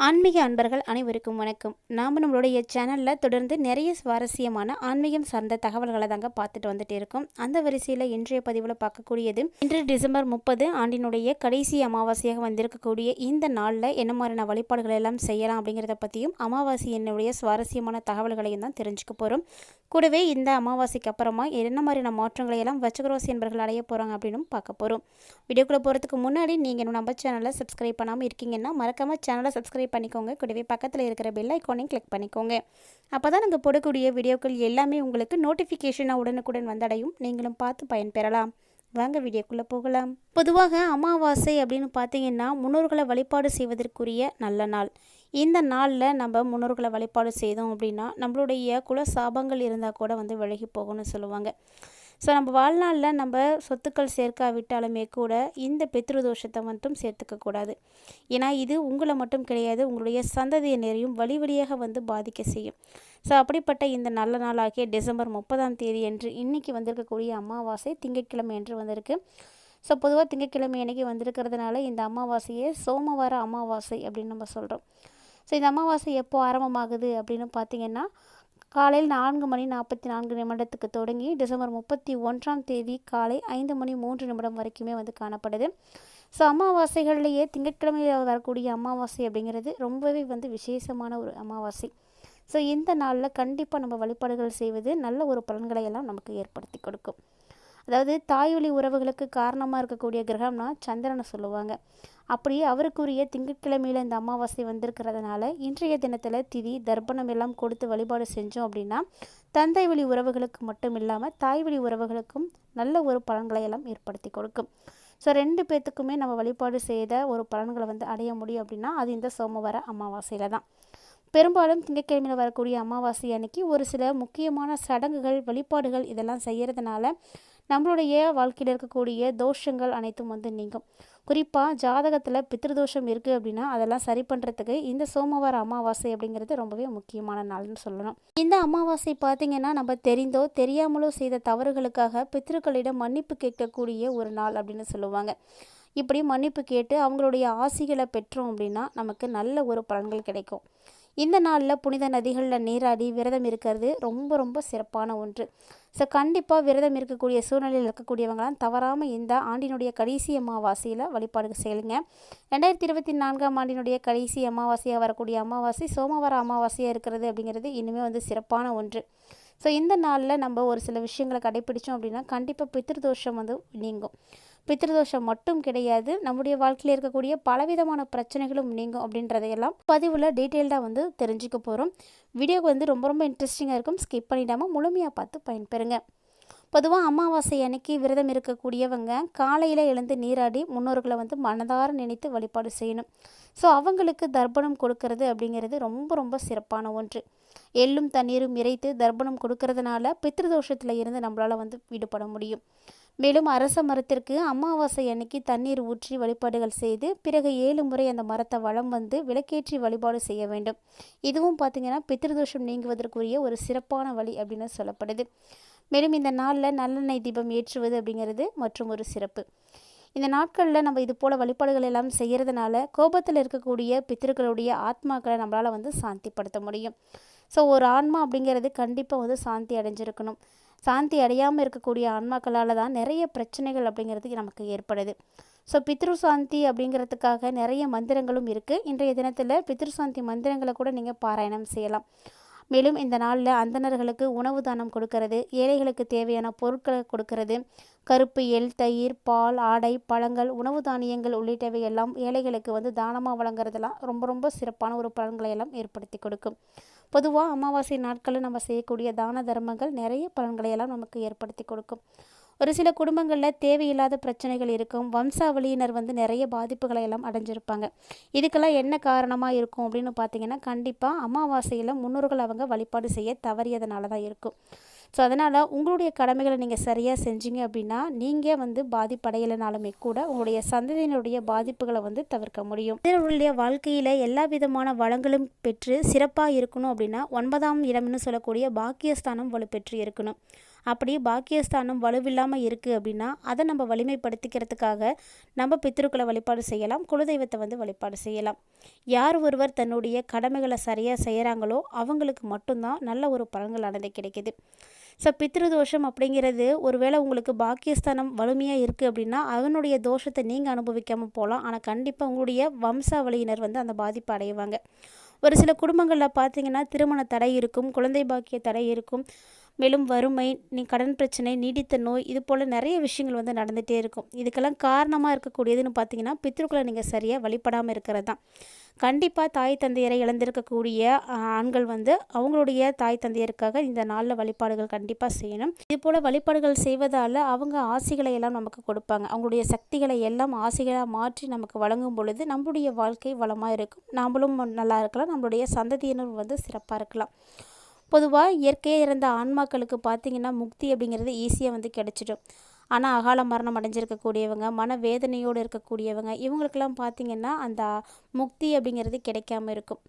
ஆன்மீக அன்பர்கள் அனைவருக்கும் வணக்கம். நாம் நம்மளுடைய சேனலில் தொடர்ந்து நிறைய சுவாரஸ்யமான ஆன்மீகம் சார்ந்த தகவல்களை தாங்க பார்த்துட்டு வந்துட்டு இருக்கோம். அந்த வரிசையில் இன்றைய பதிவில் பார்க்கக்கூடியது இன்று டிசம்பர் முப்பது ஆண்டினுடைய கடைசி அமாவாசையாக வந்திருக்கக்கூடிய இந்த நாளில் என்ன மாதிரியான வழிபாடுகள் எல்லாம் செய்யலாம் அப்படிங்கிறத பற்றியும் அமாவாசை என்னுடைய சுவாரஸ்யமான தகவல்களையும் தான் தெரிஞ்சுக்க போகிறோம் கூடவே இந்த அமாவாசைக்கு அப்புறமா என்ன மாதிரியான மாற்றங்களை எல்லாம் வச்சகரோசி என்பர்கள் அடைய போகிறாங்க அப்படின்னு பார்க்க போகிறோம் வீடியோக்குள்ளே போகிறதுக்கு முன்னாடி நீங்கள் நம்ம சேனலை சப்ஸ்கிரைப் பண்ணாமல் இருக்கீங்கன்னா மறக்காமல் சேனலை சப்ஸ்கிரைப் பண்ணிக்கோங்க. கூடவே பக்கத்தில் இருக்கிற பெல் ஐக்கானையும் கிளிக் பண்ணிக்கோங்க. அப்போ தான் நாங்கள் போடக்கூடிய வீடியோக்கள் எல்லாமே உங்களுக்கு நோட்டிஃபிகேஷனாக உடனுக்குடன் வந்தடையும். நீங்களும் பார்த்து பயன்பெறலாம். வாங்க வீடியோக்குள்ளே போகலாம். பொதுவாக அமாவாசை அப்படின்னு பார்த்தீங்கன்னா முன்னோர்களை வழிபாடு செய்வதற்குரிய நல்ல நாள். இந்த நாளில் நம்ம முன்னோர்களை வழிபாடு செய்தோம் அப்படின்னா நம்மளுடைய குல சாபங்கள் இருந்தால் கூட வந்து விலகி போகும்னு சொல்லுவாங்க. ஸோ நம்ம வாழ்நாளில் நம்ம சொத்துக்கள் சேர்க்காவிட்டாலுமே கூட இந்த பித்ருதோஷத்தை மட்டும் சேர்த்துக்கக்கூடாது ஏன்னா இது உங்களை மட்டும் கிடையாது உங்களுடைய சந்ததியினரையும் வழி வழியாக வந்து பாதிக்க செய்யும். ஸோ அப்படிப்பட்ட இந்த நல்ல நாளாகிய டிசம்பர் முப்பதாம் தேதி என்று இன்றைக்கி வந்திருக்கக்கூடிய அமாவாசை திங்கட்கிழமை என்று வந்திருக்கு. ஸோ பொதுவாக திங்கட்கிழமை அன்றைக்கி வந்திருக்கிறதுனால இந்த அமாவாசையை சோமவார அமாவாசை அப்படின்னு நம்ம சொல்கிறோம் ஸோ இந்த அமாவாசை எப்போ ஆரம்பமாகுது அப்படின்னு பார்த்தீங்கன்னா காலையில் நான்கு மணி நாற்பத்தி நான்கு நிமிடத்துக்கு தொடங்கி டிசம்பர் முப்பத்தி ஒன்றாம் தேதி காலை ஐந்து மணி மூன்று நிமிடம் வரைக்குமே வந்து காணப்படுது. ஸோ அமாவாசைகள்லேயே திங்கட்கிழமையில் வரக்கூடிய அமாவாசை அப்படிங்கிறது ரொம்பவே வந்து விசேஷமான ஒரு அமாவாசை. ஸோ இந்த நாளில் கண்டிப்பாக நம்ம வழிபாடுகள் செய்வது நல்ல ஒரு பலன்களை எல்லாம் நமக்கு ஏற்படுத்தி கொடுக்கும். அதாவது தாய்வழி உறவுகளுக்கு காரணமாக இருக்கக்கூடிய கிரகம்னா சந்திரனை சொல்லுவாங்க. அப்படி அவருக்குரிய திங்கட்கிழமையில் இந்த அமாவாசை வந்திருக்கிறதுனால இன்றைய தினத்தில் திதி தர்ப்பணம் எல்லாம் கொடுத்து வழிபாடு செஞ்சோம் அப்படின்னா தந்தை வழி உறவுகளுக்கு மட்டும் இல்லாமல் தாய் வழி உறவுகளுக்கும் நல்ல ஒரு பலன்களை எல்லாம் ஏற்படுத்தி கொடுக்கும். ஸோ ரெண்டு பேர்த்துக்குமே நம்ம வழிபாடு செய்த ஒரு பலன்களை வந்து அடைய முடியும் அப்படின்னா அது இந்த சோமவார அமாவாசையில் தான். பெரும்பாலும் திங்கட்கிழமையில் வரக்கூடிய அமாவாசை அன்னைக்கு ஒரு சில முக்கியமான சடங்குகள் வழிபாடுகள் இதெல்லாம் செய்கிறதுனால நம்மளுடைய வாழ்க்கையில் இருக்கக்கூடிய தோஷங்கள் அனைத்தும் வந்து நீங்கும். குறிப்பாக ஜாதகத்தில் பித்திருதோஷம் இருக்குது அப்படின்னா அதெல்லாம் சரி பண்ணுறதுக்கு இந்த சோமவார அமாவாசை அப்படிங்கிறது ரொம்பவே முக்கியமான நாள்னு சொல்லணும். இந்த அமாவாசை பார்த்திங்கன்னா நம்ம தெரிந்தோ தெரியாமலோ செய்த தவறுகளுக்காக பித்ருக்களிடம் மன்னிப்பு கேட்கக்கூடிய ஒரு நாள் அப்படின்னு சொல்லுவாங்க. இப்படி மன்னிப்பு கேட்டு அவங்களுடைய ஆசிகளை பெற்றோம் அப்படின்னா நமக்கு நல்ல ஒரு பலன்கள் கிடைக்கும். இந்த நாளில் புனித நதிகளில் நீராடி விரதம் இருக்கிறது ரொம்ப ரொம்ப சிறப்பான ஒன்று. ஸோ கண்டிப்பாக விரதம் இருக்கக்கூடிய சூழ்நிலையில் இருக்கக்கூடியவங்களாம் தவறாமல் இந்த ஆண்டினுடைய கடைசி அமாவாசையில் வழிபாடு செய்யுங்க. ரெண்டாயிரத்தி இருபத்தி நான்காம் ஆண்டினுடைய கடைசி அமாவாசையாக வரக்கூடிய அமாவாசை சோமவார அமாவாசையாக இருக்கிறது அப்படிங்கிறது இன்னுமே வந்து சிறப்பான ஒன்று. ஸோ இந்த நாளில் நம்ம ஒரு சில விஷயங்களை கடைப்பிடிச்சோம் அப்படின்னா கண்டிப்பாக பித்திருதோஷம் வந்து நீங்கும். பித்ருதோஷம் மட்டும் கிடையாது. நம்முடைய வாழ்க்கையில் இருக்கக்கூடிய பலவிதமான பிரச்சனைகளும் நீங்கும் அப்படின்றதையெல்லாம் பதிவில் டீட்டெயில்டாக வந்து தெரிஞ்சுக்க போகிறோம் வீடியோக்கு வந்து ரொம்ப ரொம்ப இன்ட்ரெஸ்டிங்காக இருக்கும். ஸ்கிப் பண்ணிடாமல் முழுமையாக பார்த்து பயன்பெறுங்க. பொதுவாக அமாவாசை அன்னைக்கு விரதம் இருக்கக்கூடியவங்க காலையில் எழுந்து நீராடி முன்னோர்களை வந்து மனதார நினைத்து வழிபாடு செய்யணும். ஸோ அவங்களுக்கு தர்ப்பணம் கொடுக்கறது அப்படிங்கிறது ரொம்ப ரொம்ப சிறப்பான ஒன்று. எள்ளும் தண்ணீரும் இறைத்து தர்ப்பணம் கொடுக்கறதுனால பித்ருதோஷத்தில் இருந்து நம்மளால் வந்து விடுபட முடியும். மேலும் அரச மரத்திற்கு அமாவாசை அன்னைக்கு தண்ணீர் ஊற்றி வழிபாடுகள் செய்து பிறகு ஏழு முறை அந்த மரத்தை வளம் வந்து விளக்கேற்றி வழிபாடு செய்ய வேண்டும். இதுவும் பார்த்திங்கன்னா பித்திருதோஷம் நீங்குவதற்குரிய ஒரு சிறப்பான வழி அப்படின்னு சொல்லப்படுது. மேலும் இந்த நாளில் நல்லெண்ணெய் தீபம் ஏற்றுவது அப்படிங்கிறது மற்றும் ஒரு சிறப்பு. இந்த நாட்களில் நம்ம இது போல் வழிபாடுகள் எல்லாம் செய்கிறதுனால கோபத்தில் இருக்கக்கூடிய பித்திருக்களுடைய ஆத்மாக்களை நம்மளால் வந்து சாந்திப்படுத்த முடியும். ஸோ ஒரு ஆன்மா அப்படிங்கிறது கண்டிப்பாக வந்து சாந்தி அடைஞ்சிருக்கணும். சாந்தி அடையாமல் இருக்கக்கூடிய ஆன்மாக்களால் தான் நிறைய பிரச்சனைகள் அப்படிங்கிறது நமக்கு ஏற்படுது. ஸோ பித்ரு சாந்தி அப்படிங்கிறதுக்காக நிறைய மந்திரங்களும் இருக்குது இன்றைய தினத்தில் பித்ரு சாந்தி மந்திரங்களை கூட நீங்கள் பாராயணம் செய்யலாம். மேலும் இந்த நாளில் அந்தணர்களுக்கு உணவு தானம் கொடுக்கறது ஏழைகளுக்கு தேவையான பொருட்களை கொடுக்கறது கருப்பு எள் தயிர் பால் ஆடை பழங்கள் உணவு தானியங்கள் உள்ளிட்டவை எல்லாம் ஏழைகளுக்கு வந்து தானமாக வழங்குறதெல்லாம் ரொம்ப ரொம்ப சிறப்பான ஒரு பலன்களை எல்லாம் ஏற்படுத்தி கொடுக்கும். பொதுவாக அமாவாசை நாட்களில் நம்ம செய்யக்கூடிய தான தர்மங்கள் நிறைய பலன்களை எல்லாம் நமக்கு ஏற்படுத்தி கொடுக்கும். ஒரு சில குடும்பங்களில் தேவையில்லாத பிரச்சனைகள் இருக்கும். வம்சாவளியினர் வந்து நிறைய பாதிப்புகளை எல்லாம் அடைஞ்சிருப்பாங்க. இதுக்கெல்லாம் என்ன காரணமாக இருக்கும் அப்படின்னு பார்த்தீங்கன்னா கண்டிப்பாக அமாவாசையில் முன்னோர்கள் அவங்க வழிபாடு செய்ய தவறியதுனால தான் இருக்கும். ஸோ அதனால் உங்களுடைய கடமைகளை நீங்கள் சரியாக செஞ்சீங்க அப்படின்னா நீங்கள் வந்து பாதிப்படையலைனாலுமே கூட உங்களுடைய சந்ததியினுடைய பாதிப்புகளை வந்து தவிர்க்க முடியும். மனிதர்களுடைய வாழ்க்கையில் எல்லா விதமான வளங்களும் பெற்று சிறப்பாக இருக்கணும் அப்படின்னா ஒன்பதாம் இடம்னு சொல்லக்கூடிய பாக்கியஸ்தானம் வலுப்பெற்று இருக்கணும். அப்படி பாக்கியஸ்தானம் வலுவில்லாமல் இருக்குது அப்படின்னா அதை நம்ம வலிமைப்படுத்திக்கிறதுக்காக நம்ம பித்திருக்களை வழிபாடு செய்யலாம் குலதெய்வத்தை வந்து வழிபாடு செய்யலாம். யார் ஒருவர் தன்னுடைய கடமைகளை சரியாக செய்கிறாங்களோ அவங்களுக்கு மட்டும்தான் நல்ல ஒரு பலன்களானது கிடைக்கிது. ஸோ பித்ரு தோஷம் அப்படிங்கிறது ஒருவேளை உங்களுக்கு பாக்கியஸ்தானம் வலிமையாக இருக்குது அப்படின்னா அவனுடைய தோஷத்தை நீங்கள் அனுபவிக்காமல் போகலாம். ஆனால் கண்டிப்பாக உங்களுடைய வம்சாவளியினர் வந்து அந்த பாதிப்பு அடைவாங்க. ஒரு சில குடும்பங்களில் பார்த்தீங்கன்னா திருமண தடை இருக்கும் குழந்தை பாக்கிய தடை இருக்கும். மேலும் வறுமை நீ கடன் பிரச்சனை நீடித்த நோய் இது போல் நிறைய விஷயங்கள் வந்து நடந்துகிட்டே இருக்கும். இதுக்கெல்லாம் காரணமாக இருக்கக்கூடியதுன்னு பார்த்தீங்கன்னா பித்ருக்களை நீங்கள் சரியாக வழிபடாமல் இருக்கிறது தான். கண்டிப்பாக தாய் தந்தையரை இழந்திருக்கக்கூடிய ஆண்கள் வந்து அவங்களுடைய தாய் தந்தையருக்காக இந்த நாளில் வழிபாடுகள் கண்டிப்பாக செய்யணும். இது போல் வழிபாடுகள் செய்வதால் அவங்க ஆசைகளை எல்லாம் நமக்கு கொடுப்பாங்க. அவங்களுடைய சக்திகளை எல்லாம் ஆசைகளாக மாற்றி நமக்கு வழங்கும் பொழுது நம்மளுடைய வாழ்க்கை வளமாக இருக்கும். நாமளும் நல்லா இருக்கலாம். நம்மளுடைய சந்ததியினர் வந்து சிறப்பாக இருக்கலாம். பொதுவாக இயற்கையாக இறந்த ஆன்மாக்களுக்கு பார்த்தீங்கன்னா முக்தி அப்படிங்கிறது ஈஸியாக வந்து கிடச்சிடும். ஆனால் அகால மரணம் அடைஞ்சிருக்கக்கூடியவங்க மன வேதனையோடு இருக்கக்கூடியவங்க இவங்களுக்கெல்லாம் பார்த்தீங்கன்னா அந்த முக்தி அப்படிங்கிறது கிடைக்காம இருக்கும்.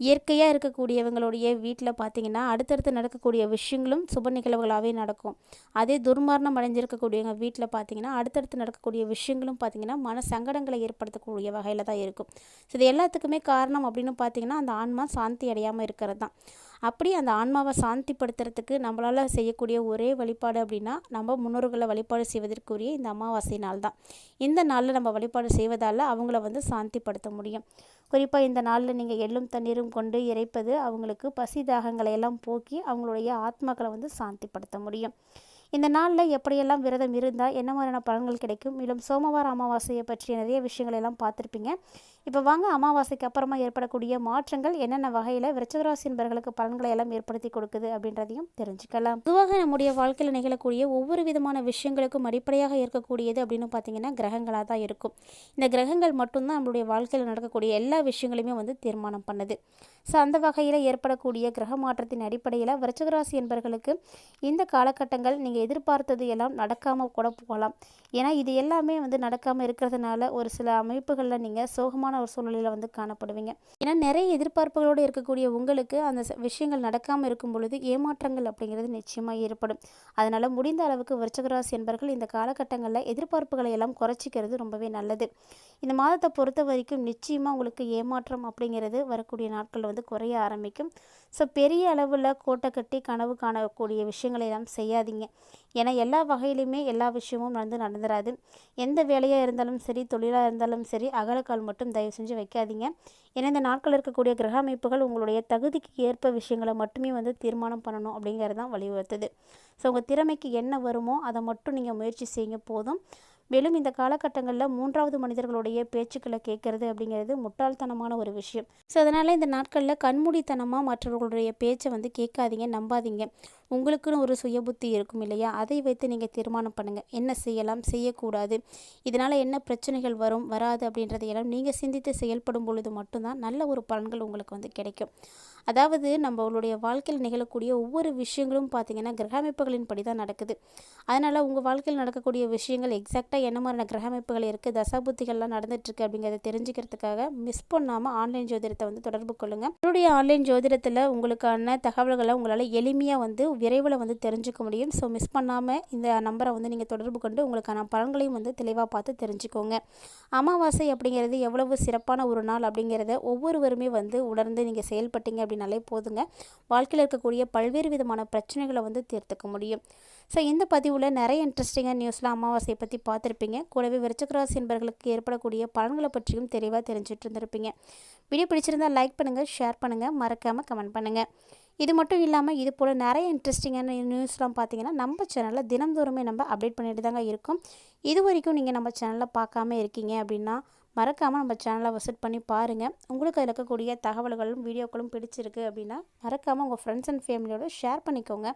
இயற்கையாக இருக்கக்கூடியவங்களுடைய வீட்டில் பார்த்திங்கன்னா அடுத்தடுத்து நடக்கக்கூடிய விஷயங்களும் சுப நிகழ்வுகளாகவே நடக்கும். அதே துர்மரணம் அடைஞ்சிருக்கக்கூடியவங்க வீட்டில் பார்த்திங்கன்னா அடுத்தடுத்து நடக்கக்கூடிய விஷயங்களும் பார்த்தீங்கன்னா மன சங்கடங்களை ஏற்படுத்தக்கூடிய வகையில் தான் இருக்கும். ஸோ இது எல்லாத்துக்குமே காரணம் அப்படின்னு பார்த்தீங்கன்னா அந்த ஆன்மா சாந்தி அடையாமல் இருக்கிறது தான். அப்படி அந்த ஆன்மாவை சாந்திப்படுத்துறதுக்கு நம்மளால் செய்யக்கூடிய ஒரே வழிபாடு அப்படின்னா நம்ம முன்னோர்களை வழிபாடு செய்வதற்குரிய இந்த அமாவாசை நாள் தான் இந்த நாளில் நம்ம வழிபாடு செய்வதால் அவங்கள வந்து சாந்திப்படுத்த முடியும். குறிப்பாக இந்த நாளில் நீங்கள் எள்ளும் தண்ணீரும் கொண்டு இறைப்பது அவங்களுக்கு பசி தாகங்களை எல்லாம் போக்கி அவங்களுடைய ஆத்மாக்களை வந்து சாந்திப்படுத்த முடியும். இந்த நாளில் எப்படியெல்லாம் விரதம் இருந்தால் என்ன மாதிரியான பலன்கள் கிடைக்கும்? மேலும் சோமவார அமாவாசையை பற்றிய நிறைய விஷயங்கள் எல்லாம் பார்த்துருப்பீங்க. இப்போ வாங்க அமாவாசைக்கு அப்புறமா ஏற்படக்கூடிய மாற்றங்கள் என்னென்ன வகையில் விருச்சகராசி என்பர்களுக்கு பலன்களை எல்லாம் ஏற்படுத்தி கொடுக்குது அப்படின்றதையும் தெரிஞ்சுக்கலாம். பொதுவாக நம்முடைய வாழ்க்கையில் நிகழக்கூடிய ஒவ்வொரு விதமான விஷயங்களுக்கும் அடிப்படையாக இருக்கக்கூடியது அப்படின்னு பார்த்தீங்கன்னா கிரகங்களாக தான் இருக்கும். இந்த கிரகங்கள் மட்டும்தான் நம்மளுடைய வாழ்க்கையில் நடக்கக்கூடிய எல்லா விஷயங்களையுமே வந்து தீர்மானம் பண்ணுது. ஸோ அந்த வகையில் ஏற்படக்கூடிய கிரக மாற்றத்தின் அடிப்படையில் விருச்சகராசி என்பவர்களுக்கு இந்த காலகட்டங்கள் நீங்கள் எதிர்பார்த்தது எல்லாம் நடக்காமல் கூட போகலாம். ஏன்னா இது எல்லாமே வந்து நடக்காமல் இருக்கிறதுனால ஒரு சில அமைப்புகளில் நீங்கள் சோகமான ஒரு சூழ்நிலையில் வந்து காணப்படுவீங்க. ஏன்னா நிறைய எதிர்பார்ப்புகளோடு இருக்கக்கூடிய உங்களுக்கு அந்த விஷயங்கள் நடக்காமல் இருக்கும் பொழுது ஏமாற்றங்கள் அப்படிங்கிறது நிச்சயமாக ஏற்படும். அதனால் முடிந்த அளவுக்கு விருச்சகராசி என்பவர்கள் இந்த காலகட்டங்களில் எதிர்பார்ப்புகளை எல்லாம் குறைச்சிக்கிறது ரொம்பவே நல்லது. இந்த மாதத்தை பொறுத்த வரைக்கும் நிச்சயமாக உங்களுக்கு ஏமாற்றம் அப்படிங்கிறது வரக்கூடிய நாட்களில் வந்து குறைய ஆரம்பிக்கும். ஸோ பெரிய அளவில் கோட்டை கட்டி கனவு காணக்கூடிய விஷயங்களை எல்லாம் செய்யாதீங்க. ஏன்னா எல்லா வகையிலுமே எல்லா விஷயமும் நடந்து நடந்துராது. எந்த வேலையாக இருந்தாலும் சரி தொழிலாக இருந்தாலும் சரி அகலக்கால் மட்டும் தயவு செஞ்சு வைக்காதீங்க. ஏன்னா இந்த நாட்கள் இருக்கக்கூடிய கிரக அமைப்புகள் உங்களுடைய தகுதிக்கு ஏற்ப விஷயங்களை மட்டுமே வந்து தீர்மானம் பண்ணணும் அப்படிங்கிறது தான் வலியுறுத்துது. ஸோ உங்கள் திறமைக்கு என்ன வருமோ அதை மட்டும் நீங்கள் முயற்சி செய்யுங்க போதும். மேலும் இந்த காலகட்டங்களில் மூன்றாவது மனிதர்களுடைய பேச்சுக்களை கேட்கறது அப்படிங்கிறது முட்டாள்தனமான ஒரு விஷயம். ஸோ அதனால் இந்த நாட்களில் கண்மூடித்தனமாக மற்றவர்களுடைய பேச்சை வந்து கேட்காதீங்க நம்பாதீங்க. உங்களுக்குன்னு ஒரு சுய புத்தி இருக்கும் இல்லையா? அதை வைத்து நீங்கள் தீர்மானம் பண்ணுங்கள் என்ன செய்யலாம்? செய்யக்கூடாது. இதனால் என்ன பிரச்சனைகள் வரும் வராது அப்படின்றதையெல்லாம் நீங்கள் சிந்தித்து செயல்படும் பொழுது மட்டும்தான் நல்ல ஒரு பலன்கள் உங்களுக்கு வந்து கிடைக்கும். அதாவது நம்மளுடைய வாழ்க்கையில் நிகழக்கூடிய ஒவ்வொரு விஷயங்களும் பார்த்தீங்கன்னா கிரக அமைப்புகளின் படி தான் நடக்குது. அதனால் உங்கள் வாழ்க்கையில் நடக்கக்கூடிய விஷயங்கள் எக்ஸாக்டாக என்ன மாதிரியான கிரக அமைப்புகள் இருக்குது தசாபுத்திகள்லாம் நடந்துகிட்ருக்கு அப்படிங்கிறத தெரிஞ்சுக்கிறதுக்காக மிஸ் பண்ணாமல் ஆன்லைன் ஜோதிடத்தை வந்து தொடர்பு கொள்ளுங்கள் உங்களுடைய ஆன்லைன் ஜோதிடத்தில் உங்களுக்கான தகவல்களை உங்களால் எளிமையாக வந்து விரைவில் வந்து தெரிஞ்சுக்க முடியும். ஸோ மிஸ் பண்ணாமல் இந்த நம்பரை வந்து நீங்கள் தொடர்பு கொண்டு உங்களுக்கான பலன்களையும் வந்து தெளிவாக பார்த்து தெரிஞ்சுக்கோங்க. அமாவாசை அப்படிங்கிறது எவ்வளவு சிறப்பான ஒரு நாள் அப்படிங்கிறத ஒவ்வொருவருமே வந்து உணர்ந்து நீங்கள் செயல்பட்டீங்க அப்படின்னாலே போதுங்க. வாழ்க்கையில் இருக்கக்கூடிய பல்வேறு விதமான பிரச்சனைகளை வந்து தீர்த்துக்க முடியும். ஸோ இந்த பதிவில் நிறைய இன்ட்ரெஸ்டிங்காக நியூஸ்லாம் அமாவாசையை பற்றி பார்த்துருப்பீங்க. கூடவே விருச்சகராசி என்பவர்களுக்கு ஏற்படக்கூடிய பலன்களை பற்றியும் தெளிவாக தெரிஞ்சுட்டு இருந்திருப்பீங்க. வீடியோ பிடிச்சிருந்தால் லைக் பண்ணுங்கள் ஷேர் பண்ணுங்கள் மறக்காமல் கமெண்ட் பண்ணுங்கள் இது மட்டும் இல்லாமல் இது போல் நிறைய இன்ட்ரெஸ்டிங்கான நியூஸ்லாம் பார்த்தீங்கன்னா நம்ம சேனலில் தினந்தோறுமே நம்ம அப்டேட் பண்ணிட்டு தாங்க இருக்கோம். இது வரைக்கும் நீங்கள் நம்ம சேனலில் பார்க்காம இருக்கீங்க அப்படின்னா மறக்காமல் நம்ம சேனலை விசிட் பண்ணி பாருங்கள் உங்களுக்கு அதில் இருக்கக்கூடிய தகவல்களும் வீடியோக்களும் பிடிச்சிருக்கு அப்படின்னா மறக்காமல் உங்கள் ஃப்ரெண்ட்ஸ் அண்ட் ஃபேமிலியோட ஷேர் பண்ணிக்கோங்க.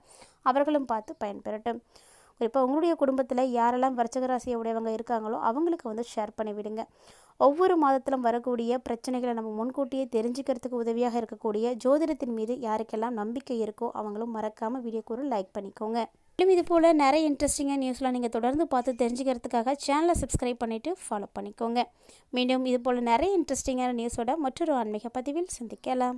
அவர்களும் பார்த்து பயன்பெறட்டும். குறிப்பாக உங்களுடைய குடும்பத்தில் யாரெல்லாம் வர்ச்சக ராசியை உடையவங்க இருக்காங்களோ அவங்களுக்கு வந்து ஷேர் பண்ணிவிடுங்க. ஒவ்வொரு மாதத்திலும் வரக்கூடிய பிரச்சனைகளை நம்ம முன்கூட்டியே தெரிஞ்சுக்கிறதுக்கு உதவியாக இருக்கக்கூடிய ஜோதிடத்தின் மீது யாருக்கெல்லாம் நம்பிக்கை இருக்கோ அவங்களும் மறக்காமல் வீடியோக்கு ஒரு லைக் பண்ணிக்கோங்க. மேலும் இது போல் நிறைய இன்ட்ரெஸ்டிங்காக நியூஸ்லாம் நீங்கள் தொடர்ந்து பார்த்து தெரிஞ்சுக்கிறதுக்காக சேனலை சப்ஸ்கிரைப் பண்ணிவிட்டு ஃபாலோ பண்ணிக்கோங்க. மீண்டும் இது போல் நிறைய இன்ட்ரெஸ்டிங்கான நியூஸோட மற்றொரு ஆன்மீக பதிவில் சந்திக்கலாம்.